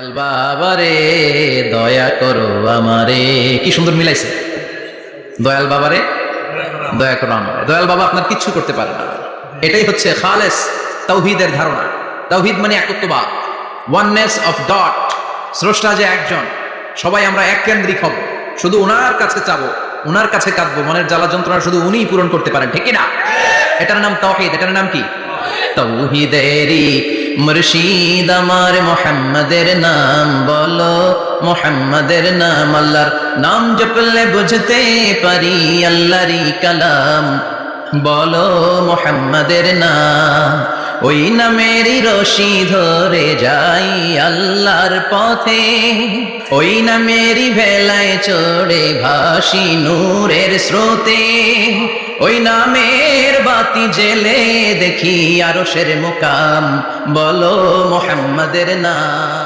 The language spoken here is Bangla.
বাবারে, দয়া করো আমারে। কি সুন্দর মিলাইছে। দয়াল বাবারে, দয়া করো আমারে। দয়াল বাবা আপনার কিচ্ছু করতে পারে না। এটাই হচ্ছে খালেস তৌহিদের ধারণা। তৌহিদ মানে একত্ববাদ। ওয়াননেস অফ ডট স্রষ্টা যে একজন। সবাই আমরা এক কেন্দ্রিক হব। শুধু ওনার কাছে চাবো ওনার কাছে কাঁদবো। মনের জ্বালা যন্ত্রণা শুধু উনিই পূরণ করতে পারেন, ঠিক না? এটার নাম তৌহিদ এটার নাম কি? তৌহিদেরি মুর্শিদ আমার মোহাম্মদের নাম বলো, মোহাম্মদের নাম আল্লাহর নাম জপলে বুঝতে পারি আল্লাহরই কালাম। বলো মোহাম্মদের নাম, ওই নামেরই রশি ধরে যাই আল্লাহর পথে। ওই নামেরই ভেলায় চড়ে ভাসি নূরের স্রোতে। ওই নামের বাতি জেলে দেখি আরও আরশের মোকাম বলো মোহাম্মদের নাম।